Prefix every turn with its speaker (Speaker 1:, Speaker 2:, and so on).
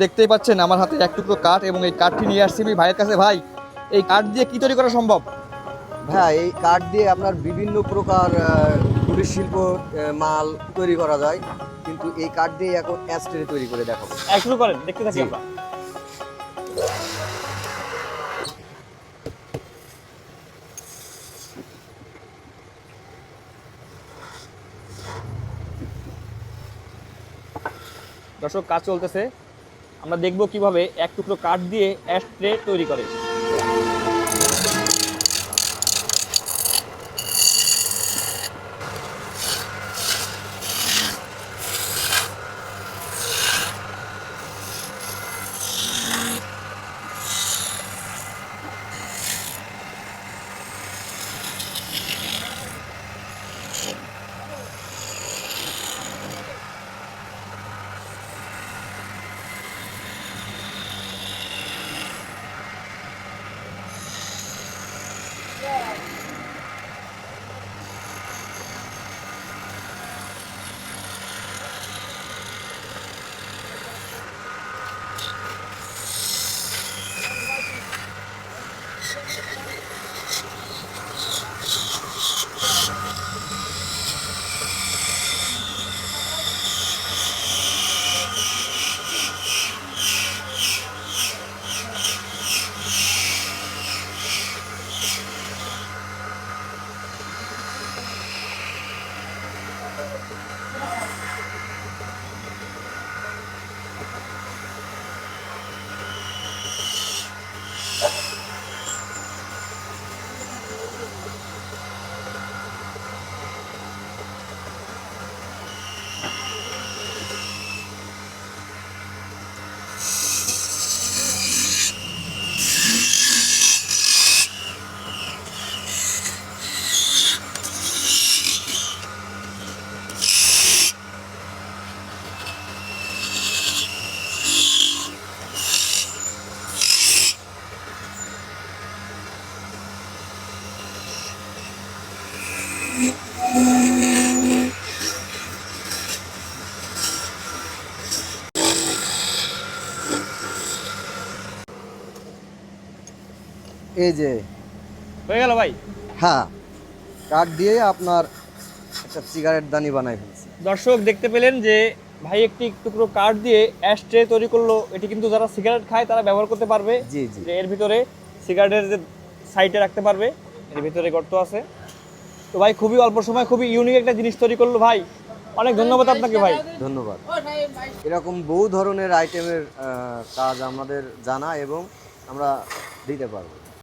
Speaker 1: দেখতেই পাচ্ছেন আমার হাতে এক টুকরো কাঠ এবং এই কাঠটি নিয়ে আসছি আমি ভাইয়ের কাছে। ভাই এই কাঠ দিয়ে কি তৈরি করা সম্ভব?
Speaker 2: হ্যাঁ এই কাঠ দিয়ে আপনার বিভিন্ন প্রকার কুটির শিল্প মাল তৈরি করা যায়। কিন্তু এই কাঠ দিয়ে এখন অ্যাস্ট্রে তৈরি করে দেখাবো।
Speaker 3: শুরু করেন দেখতে থাকি আমরা। দর্শক কাজ চলতেছে। আমরা দেখব কীভাবে এক টুকরো কাঠ দিয়ে অ্যাশ ট্রে তৈরি করে।
Speaker 2: you এই যে।
Speaker 3: হয়ে গেল ভাই?
Speaker 2: হ্যাঁ কাঠ দিয়ে আপনার একটা সিগারেট দানি বানাই ফেলছি।
Speaker 3: দর্শক দেখতে পেলেন যে ভাই একটি টুকরো কাঠ দিয়ে অ্যাস্ট্রে তৈরি করল। এটি কিন্তু যারা সিগারেট খায় তারা ব্যবহার করতে পারবে।
Speaker 2: জি জি।
Speaker 3: যে এর ভিতরে সিগারেটের যে সাইডে রাখতে পারবে এর ভিতরে গর্ত আছে। তো ভাই খুবই অল্প সময় খুবই ইউনিক একটা জিনিস তৈরি করল ভাই। অনেক ধন্যবাদ আপনাকে ভাই।
Speaker 2: ধন্যবাদ। এরকম বহু ধরনের আইটেমের কাজ আমাদের জানা এবং আমরা দিতে পারব।